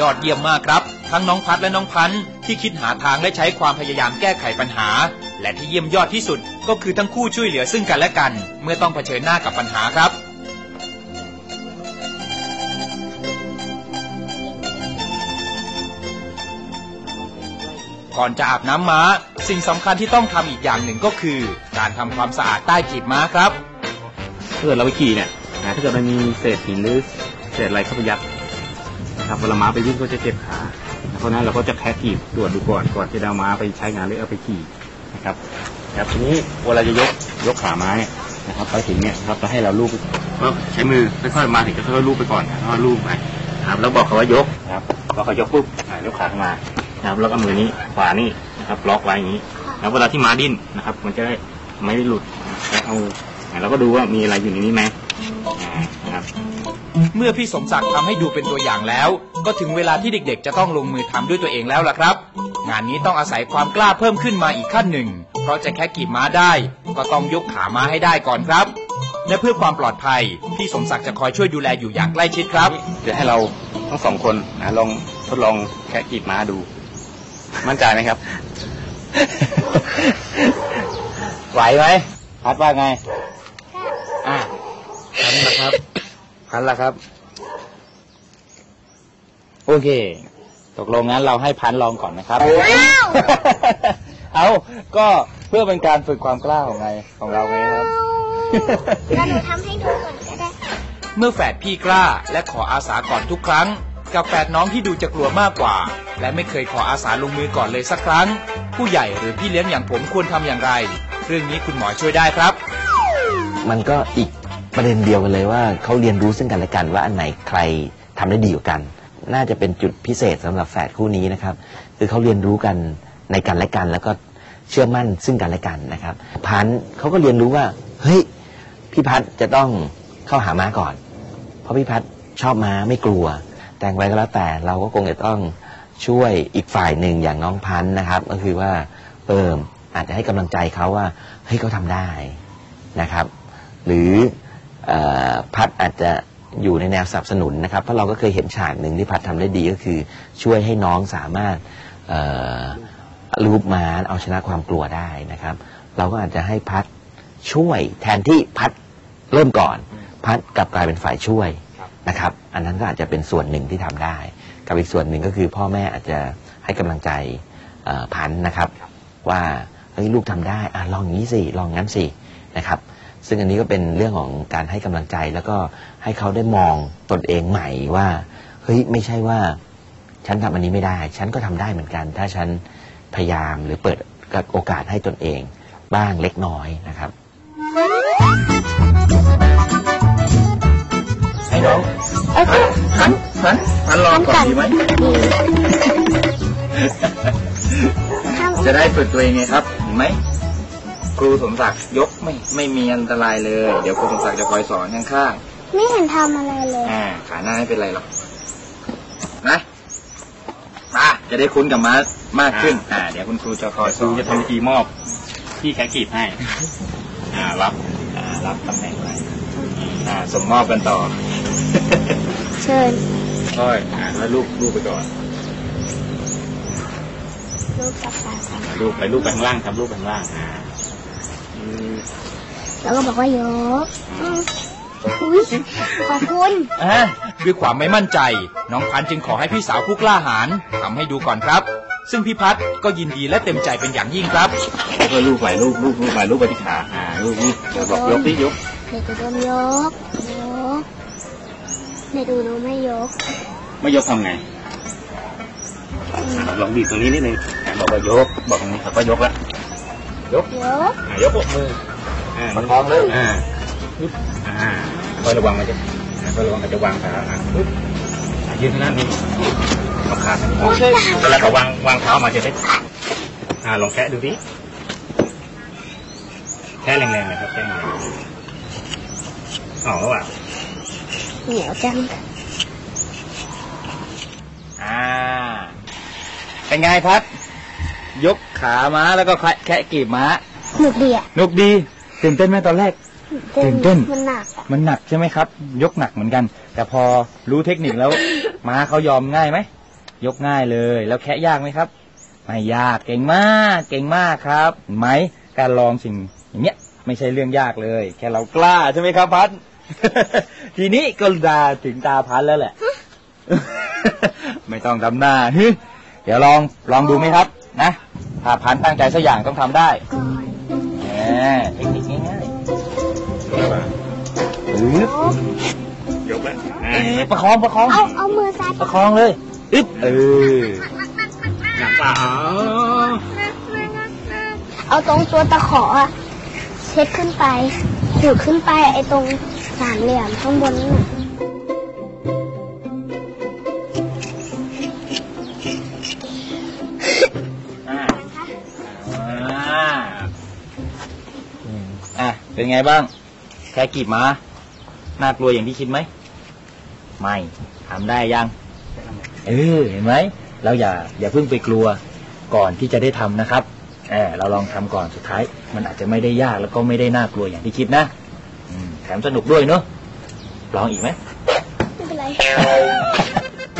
ยอดเยี่ยมมากครับ ทั้งน้องพัดและน้องพันธ์ที่คิดหาทางและใช้ความพยายามแก้ไขปัญหา และที่เยี่ยมยอดที่สุดก็คือทั้งคู่ช่วยเหลือซึ่งกันและกัน เมื่อต้องเผชิญหน้ากับปัญหาครับก่อนจะอาบน้ำม้า สิ่งสำคัญที่ต้องทำอีกอย่างหนึ่งก็คือ การทำความสะอาดใต้กีบม้าครับถ้าเกิดเราไปขี่เนี่ยถ้าเกิดมันมีเศษหินหรือเศษอะไรเข้าไปยัด นะครับเวลาม้าไปวิ่งก็จะเจ็บขาเพราะนั้นเราก็จะแคะกีบตรวจดูก่อนก่อนที่จะเอาม้าไปใช้งานหรือเอาไปขี่นะครับครับทีนี้เวลาจะยกยกขาม้าเนี่ยนะครับไปถึงเนี่ยครับจะให้เราลูบก็ใช้มือค่อยๆมาถึงก็ค่อยๆลูบไปก่อนค่อยๆลูบไปครับแล้วบอกเขาว่ายกครับพอเขายกปุ๊บอ่ายกขาขึ้นมานะครับแล้วก็มือนี้ขวานี่นะครับล็อกไว้อย่างนี้แล้วเวลาที่ม้าดิ้นนะครับ มันจะได้ไม่หลุดแล้วเอาเราก็ดูว่ามีอะไรอยู่ในนี้ไหม เมื่อพี่สมศักดิ์ทำให้ดูเป็นตัวอย่างแล้ว ก็ถึงเวลาที่เด็กๆ จะต้องลงมือทำด้วยตัวเองแล้วล่ะครับ งานนี้ต้องอาศัยความกล้าเพิ่มขึ้นมาอีกขั้นหนึ่ง เพราะจะแค่กีบม้าได้ ก็ต้องยกขาม้าให้ได้ก่อนครับ และเพื่อความปลอดภัย พี่สมศักดิ์จะคอยช่วยดูแลอยู่อย่างใกล้ชิดครับ เดี๋ยวให้เราทั้งสองคนนะลองทดลองแค่กีบม้าดู มั่นใจไหมครับ ไหวไหมพัดว่าไงอ่าพั นละครับพันละครับ โอเค ตกลงงั้นเราให้พันลองก่อนนะครับ เอาก็เพื่อเป็นการฝึกความกล้าของไงของเราไงครับ แล้วหนูทำให้ดูก่อนก็ได้ เมื่อแฝดพี่กล้าและขออาสาก่อนทุกครั้ง กับแฝดน้องที่ดูจะกลัวมากกว่า และไม่เคยขออาสาลงมือก่อนเลยสักครั้ง ผู้ใหญ่หรือพี่เลี้ยงอย่างผมควรทำอย่างไร เรื่องนี้คุณหมอช่วยได้ครับ มันก็อีก ประเด็นเดียวกันเลยว่าเขาเรียนรู้ซึ่งกันและกันว่าอันไหนใครทำได้ดีกว่ากัน น่าจะเป็นจุดพิเศษสำหรับแฝดคู่นี้นะครับ คือเขาเรียนรู้กันในกันและกัน แล้วก็เชื่อมั่นซึ่งกันและกันนะครับพันธ์เขาก็เรียนรู้ว่าเฮ้ยพี่พัดจะต้องเข้าหาม้าก่อน เพราะพี่พัดชอบม้าไม่กลัว แต่งไว้ก็แล้วแต่เราก็คงจะต้องช่วยอีกฝ่ายหนึ่งอย่างน้องพันธ์นะครับ ก็คือว่าเปิมอาจจะให้กำลังใจเขาว่าเฮ้ยเขาทำได้นะครับ หรือ พัดอาจจะอยู่ในแนวสนับสนุนนะครับ เพราะเราก็เคยเห็นฉากหนึ่งที่พัดทำได้ดีก็คือ ช่วยให้น้องสามารถรูปม้าเอาชนะความกลัวได้นะครับ เราก็อาจจะให้พัดช่วยแทนที่พัดเริ่มก่อน พัดกลับกลายเป็นฝ่ายช่วยนะครับ อันนั้นก็อาจจะเป็นส่วนหนึ่งที่ทำได้ กับอีกส่วนหนึ่งก็คือพ่อแม่อาจจะให้กำลังใจพันธ์นะครับ ว่าเฮ้ยลูกทำได้อะลองอย่างนี้สิลองงั้นสินะครับ ซึ่งอันนี้ก็เป็นเรื่องของการให้กำลังใจแล้วก็ให้เขาได้มองตนเองใหม่ว่าเฮ้ยไม่ใช่ว่า ฉันทำอันนี้ไม่ได้ ฉันก็ทำได้เหมือนกัน ถ้าฉันพยายามหรือเปิดโอกาสให้ตนเอง บ้างเล็กน้อยนะครับให้น้องเอ้ยพันพันพันลองก่อนดีไหมทำจะได้ฝึกตัวเองไงครับเห็นไหม ครูสมศักดิ์ยกไม่ไม่มีอันตรายเลย เดี๋ยวครูสมศักดิ์จะคอยสอนข้างไม่เห็นทำอะไรเลย ๆอ่าขาหน้าไม่เป็นไรหรอกนะมาจะได้คุ้นกับม้ามากขึ้น อ่า เดี๋ยวคุณครูจะคอยสอนครูจะทำวิธีมอบที่แคกีบให้ อ่ารับอ่ารับตำแหน่งไว้อ่าส่งมอบกันต่อ เชิญค่อยอ่าแล้วลูกลูกไปก่อนลูกกับตาสามลูกไปลูกไปข้างล่างครับลูกไปข้างล่างอ่าอืม แล้วก็บอกว่ายกอืมอุ้ยขอบคุณอะด้วยความไม่มั่นใจ น้องพันธุ์จึงขอให้พี่สาวผู้กล้าหาญทำให้ดูก่อนครับ ซึ่งพี่พัดก็ยินดีและเต็มใจเป็นอย่างยิ่งครับ แล้วก็ลูกไปลูกลูกลูกไปลูกไปที่ขาอ่าลูกนี่เดี๋ยวบอกยกที่ยกเด็กจะโดนยก ยก เด็กดูหนูไม่ยก ไม่ยกทำไงลองบีบตรงนี้นิดนึงอ่าบอกว่ายก บอกตรงนี้ครับว่ายกแล้วยก ยก อ่ายกมือ อ่ามันพร้อมเลยอ่าปึ๊บอ่าคอยระวังมันจะอ่าคอยระวังมันจะวางขาอ่าปึ๊บอ่ายืนทางด้านนี้เอาขาทางนี้เวลาเขาวางวางเท้ามาจะได้อ่าลองแคะดูดิแค่แรงๆนะครับแค่แรงๆอ๋อว่ะเหนียวจัง อ่า เป็นไงพัด ยกขาม้าแล้วก็แคะแคะกีบม้าหนุกดีอะนุกดี ตื่นเต้นไหมตอนแรก ตื่นเต้นมันหนักอะมันหนักใช่ไหมครับ ยกหนักเหมือนกัน แต่พอรู้เทคนิคแล้วม้าเขายอมง่ายไหมยกง่ายเลย แล้วแคะยากไหมครับไม่ยากเก่งมากเก่งมากครับเห็นไหมการลองสิ่งอย่างเนี้ย ไม่ใช่เรื่องยากเลย แค่เรากล้าใช่ไหมครับพัดทีนี้ก็ดาถึงตาพัดแล้วแหละ ไม่ต้องทำหน้าฮึเดี๋ยวลองลองดูไหมครับ นะถ้าพันตั้งใจสักอย่างต้องทำได้ก่อนแหม เทคนิคง่ายๆปึ๊บยกแล้วเอ๊ะประคองประคอง เอาเอามือซ้ายประคองเลยอึ๊บเออหนักเปล่าเอาตรงตัวตะขออะเช็ดขึ้นไปขูดขึ้นไปไอ้ตรงสามเหลี่ยมข้างบนนี่ เป็นไงบ้าง แค่กีบม้าน่ากลัวอย่างที่คิดไหม ไม่ทำได้ยัง เออ เห็นไหม เราอย่า อย่าเพิ่งไปกลัว ก่อนที่จะได้ทำนะครับ เออเราลองทำก่อน สุดท้าย มันอาจจะไม่ได้ยากแล้วก็ไม่ได้น่ากลัวอย่างที่คิดนะอืมแถมสนุกด้วยเนอะลองอีกไหม ไม่เป็นไร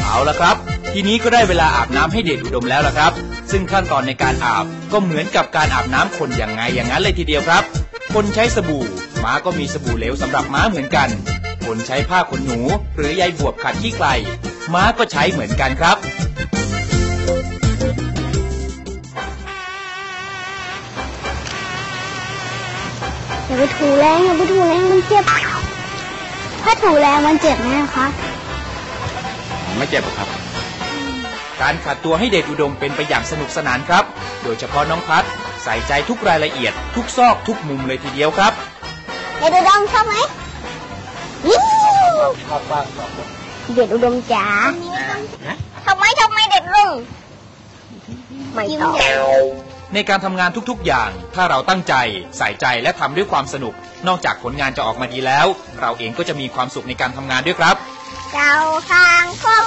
เอาละครับ ทีนี้ก็ได้เวลาอาบน้ำให้เด็กอุดมแล้วละครับ ซึ่งขั้นตอนในการอาบก็เหมือนกับการอาบน้ำคนอย่างไงอย่างนั้นเลยทีเดียวครับ คนใช้สบู่ม้าก็มีสบู่เหลวสำหรับม้าเหมือนกัน คนใช้ผ้าขนหนู หรือใยบวบขัดขี้ไกลม้าก็ใช้เหมือนกันครับอย่าไปถูแรงอย่าไปถูแรงมันเจ็บ ถ้าถูแรงมันเจ็บไหมอะคะไม่เจ็บหรอกครับ การขัดตัวให้เด็กอุดมเป็นไปอย่างสนุกสนานครับ โดยเฉพาะน้องพัด ใส่ใจทุกรายละเอียด ทุกซอกทุกมุมเลยทีเดียวครับเด็ดอุดมชอบไหมยิ้วชอบบ้างเด็ดอุดมจ๋าทำไมทำไมเด็ดลงไม่ตอบในการทำงานทุกๆอย่าง ถ้าเราตั้งใจ ใส่ใจและทำด้วยความสนุก นอกจากผลงานจะออกมาดีแล้ว เราเองก็จะมีความสุขในการทำงานด้วยครับเจ้าทางคบ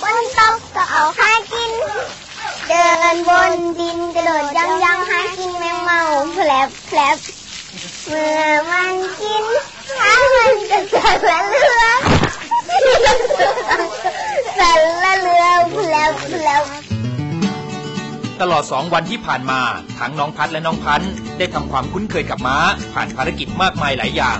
ฝนตกก็เอาหากิน เดินบนดินกระโดดยังยังหากินแมงเมาแผลบ แผลบเมื่อมันกินหามันจะสั่นละเรือสั่นละเรือแผลบแผลบตลอด2วันที่ผ่านมา ทั้งน้องพัดและน้องพันธ์ได้ทำความคุ้นเคยกับม้า ผ่านภารกิจมากมายหลายอย่าง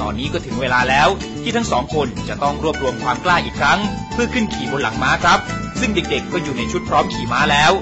ตอนนี้ก็ถึงเวลาแล้วที่ทั้งสองคนจะต้องรวบรวมความกล้าอีกครั้ง เพื่อขึ้นขี่บนหลังม้าครับ ซึ่งเด็กๆก็อยู่ในชุดพร้อมขี่ม้าแล้ว